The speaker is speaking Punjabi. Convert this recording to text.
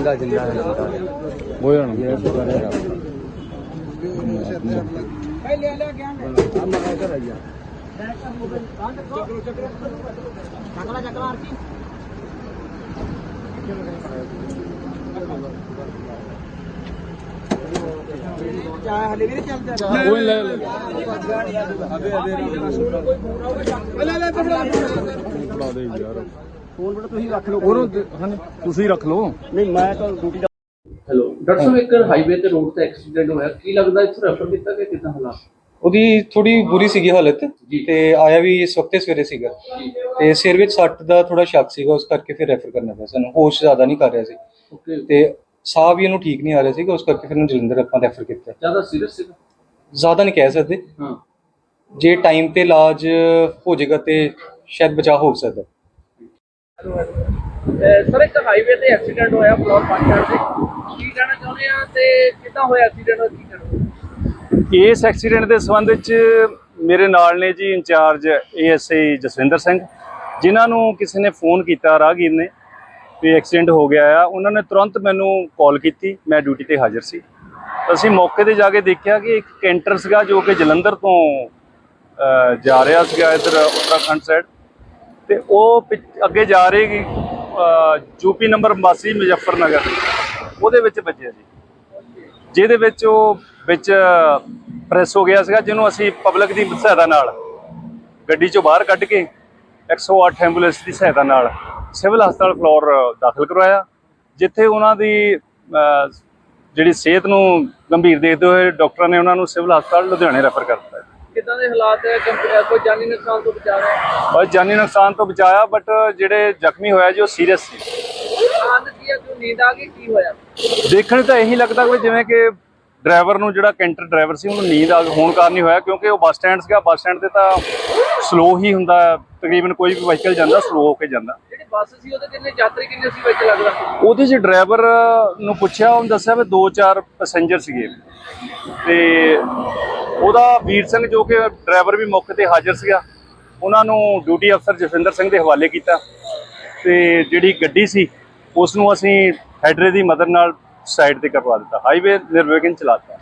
जिंदा जिंदा है जिंदा है ਹੋ ਜਾਣਾ ये शुक्र है रब का। ਕੋਈ ਲੈ ਲੈ ਫੜਾ ਦੇ ਯਾਰ ਫੋਨ ਬੜਾ ਤੁਸੀਂ ਰੱਖ ਲਓ ਉਹਨੂੰ ਤੇ- ਹਾਂਜੀ ਤੁਸੀਂ ਰੱਖ ਲਓ। ਨਹੀਂ ਮੈਂ ਤਾਂ ਡਿਊਟੀ ਦਾ ਹੈਲੋ ਡਾਕਟਰ ਸਾਹਿਬ ਇੱਕ ਹਾਈਵੇ ਤੇ ਰੋਡ ਤੇ ਐਕਸੀਡੈਂਟ ਹੋਇਆ। ਕੀ ਲੱਗਦਾ ਇੱਥੇ ਰੈਫਰ ਕੀਤਾ ਕਿ ਕਿਦਾਂ ਹਾਲਾਤ ਉਹਦੀ ਥੋੜੀ ਬੁਰੀ ਸੀਗੀ ਹਾਲਤ। ਤੇ ਆਇਆ ਵੀ ਇਸ ਵਕਤੇ ਸਵੇਰੇ ਸੀਗਾ। ਤੇ ਸਿਰ ਵਿੱਚ ਸੱਟ ਦਾ ਥੋੜਾ ਸ਼ੱਕ ਸੀਗਾ ਉਸ ਕਰਕੇ ਫਿਰ ਰੈਫਰ ਕਰਨਾ ਪਿਆ ਸਾਨੂੰ। ਹੋਸ਼ ਜ਼ਿਆਦਾ ਨਹੀਂ ਕਰ ਰਿਹਾ ਸੀ। ਓਕੇ ਤੇ ਸਾਹ ਵੀ ਇਹਨੂੰ ਠੀਕ ਨਹੀਂ ਆ ਰਿਹਾ ਸੀਗਾ ਉਸ ਕਰਕੇ ਫਿਰ ਇਹਨੂੰ ਜਲੰਧਰ ਆਪਾਂ ਰੈਫਰ ਕੀਤਾ। ਜ਼ਿਆਦਾ ਸੀਰੀਅਸ ਸੀਗਾ? ਜ਼ਿਆਦਾ ਨਹੀਂ ਕਹਿ ਸਕਦੇ। ਹਾਂ। ਜੇ ਟਾਈਮ ਤੇ ਇਲਾਜ ਹੋ ਜਾਏਗਾ ਤੇ ਸ਼ਾਇਦ ਬਚਾਅ ਹੋ ਸਕਦਾ। ਸਰ, ਇੱਕ ਹਾਈਵੇ ਤੇ ਐਕਸੀਡੈਂਟ ਹੋਇਆ ਫਲੋਰ ਪੰਚਾਇਤ ਤੇ ਕੀ ਕਹਿਣਾ ਚਾਹੁੰਦੇ ਆ ਤੇ ਕਿੱਦਾਂ ਹੋਇਆ ਐਕਸੀਡੈਂਟ ਕੀ ਕਹਿਣਾ ਇਸ ਐਕਸੀਡੈਂਟ ਦੇ ਸੰਬੰਧ ਵਿੱਚ ਮੇਰੇ ਨਾਲ ਨੇ ਜੀ ਇੰਚਾਰਜ ਏਐਸਆਈ ਜਸਵਿੰਦਰ ਸਿੰਘ, ਜਿਨ੍ਹਾਂ ਨੂੰ ਕਿਸੇ ਨੇ ਫੋਨ ਕੀਤਾ, ਰਾਹਗੀਰ ਨੇ, ਵੀ ਐਕਸੀਡੈਂਟ ਹੋ ਗਿਆ ਆ। ਉਹਨਾਂ ਨੇ ਤੁਰੰਤ ਮੈਨੂੰ ਕਾਲ ਕੀਤੀ, ਮੈਂ ਡਿਊਟੀ ਤੇ ਹਾਜ਼ਰ ਸੀ। ਅਸੀਂ ਮੌਕੇ ਤੇ ਜਾ ਕੇ ਦੇਖਿਆ ਕਿ ਇੱਕ ਕੈਂਟਰ ਸੀਗਾ ਜੋ ਕਿ ਜਲੰਧਰ ਤੋਂ ਜਾ ਰਿਹਾ ਸੀਗਾ ਇਧਰ ਉੱਤਰਾਖੰਡ ਸਾਈਡ ਤੇ ਉਹ ਪਿੱਛ- ਅੱਗੇ ਜਾ ਰਹੀ ਯੂਪੀ ਨੰਬਰ 82 ਮੁਜ਼ੱਫਰਨਗਰ। ਉਹਦੇ ਵਿੱਚ ਵੱਜਿਆ ਜੀ। ਜਿਹਦੇ ਵਿੱਚ ਉਹ ਵਿੱਚ ਪ੍ਰੈਸ ਹੋ ਗਿਆ ਸੀਗਾ, ਜਿਹਨੂੰ ਅਸੀਂ ਪਬਲਿਕ ਦੀ ਸਹਾਇਤਾ ਨਾਲ ਗੱਡੀ ਚੋਂ ਬਾਹਰ ਕੱਢ ਕੇ 108 ਐਂਬੂਲੈਂਸ ਦੀ ਸਹਾਇਤਾ ਨਾਲ ਸਿਵਲ ਹਸਪਤਾਲ ਫਲੋਰ ਦਾਖਲ ਕਰਵਾਇਆ, ਜਿੱਥੇ ਉਹਨਾਂ ਦੀ ਜਿਹੜੀ ਸਿਹਤ ਨੂੰ ਗੰਭੀਰ ਦੇਖਦੇ ਹੋਏ ਡਾਕਟਰਾਂ ਨੇ ਉਹਨਾਂ ਨੂੰ ਸਿਵਲ ਹਸਪਤਾਲ ਲੁਧਿਆਣੇ ਰੈਫਰ ਕਰ ਦੇ ਹਾਲਾਤ ਹੈ ਕੋਈ ਜਾਨੀ ਨੁਕਸਾਨ ਤੋਂ ਬਚਾ ਰਿਹਾ ਬਸ ਜਾਨੀ ਨੁਕਸਾਨ ਤੋਂ ਬਚਾਇਆ ਬਟ ਜਿਹੜੇ ਜ਼ਖਮੀ ਹੋਇਆ ਜੀ ਉਹ ਸੀਰੀਅਸ ਸੀ। ਕੀ ਹੈ ਜੋ ਨੀਂਦ ਆ ਗਈ ਕੀ ਹੋਇਆ? ਦੇਖਣ ਤਾਂ ਇਹੀ ਲੱਗਦਾ ਕਿ ਜਿਵੇਂ ਕਿ ਡਰਾਈਵਰ ਨੂੰ ਜਿਹੜਾ ਕੈਂਟਰ ਡਰਾਈਵਰ ਸੀ ਉਹਨੂੰ ਨੀਂਦ ਆ ਹੋਣ ਕਾਰਨ ਹੀ ਹੋਇਆ ਕਿਉਂਕਿ ਉਹ ਬੱਸ ਸਟੈਂਡ ਸੀਗਾ ਬੱਸ ਸਟੈਂਡ ਤੇ ਤਾਂ ਸਲੋ ਹੀ ਹੁੰਦਾ ਤਕਰੀਬਨ ਕੋਈ ਵੀ ਵਹੀਕਲ ਜਾਂਦਾ ਸਲੋ ਹੋ ਕੇ ਜਾਂਦਾ। ਜਿਹੜੀ ਬੱਸ ਸੀ ਉਹਦੇ ਕਿੰਨੇ ਯਾਤਰੀ ਕਿੰਨੇ ਸੀ ਵਿੱਚ ਲੱਗਦਾ? ਉਹਦੇ 'ਚ ਡਰਾਈਵਰ ਨੂੰ ਪੁੱਛਿਆ ਉਹਨੇ ਦੱਸਿਆ ਵੀ ਦੋ ਚਾਰ ਪੈਸੇਂਜਰ ਸੀਗੇ। ਤੇ ਉਹਦਾ ਵੀਰ ਸਿੰਘ ਜੋ ਕਿ ਡਰਾਈਵਰ ਵੀ ਮੌਕੇ ਤੇ ਹਾਜ਼ਰ ਸੀਗਾ, ਉਹਨਾਂ ਨੂੰ ਡਿਊਟੀ ਅਫਸਰ ਜਸਵਿੰਦਰ ਸਿੰਘ ਦੇ ਹਵਾਲੇ ਕੀਤਾ ਤੇ ਜਿਹੜੀ ਗੱਡੀ ਸੀ, ਉਸ ਨੂੰ ਅਸੀਂ ਹੈਡਰੇ ਦੀ ਮਦਦ ਨਾਲ ਸਾਈਡ ਤੇ ਕਰਵਾ ਦਿੱਤਾ ਹਾਈਵੇ ਨਿਰਵਿਘਨ ਚਲਾਤਾ।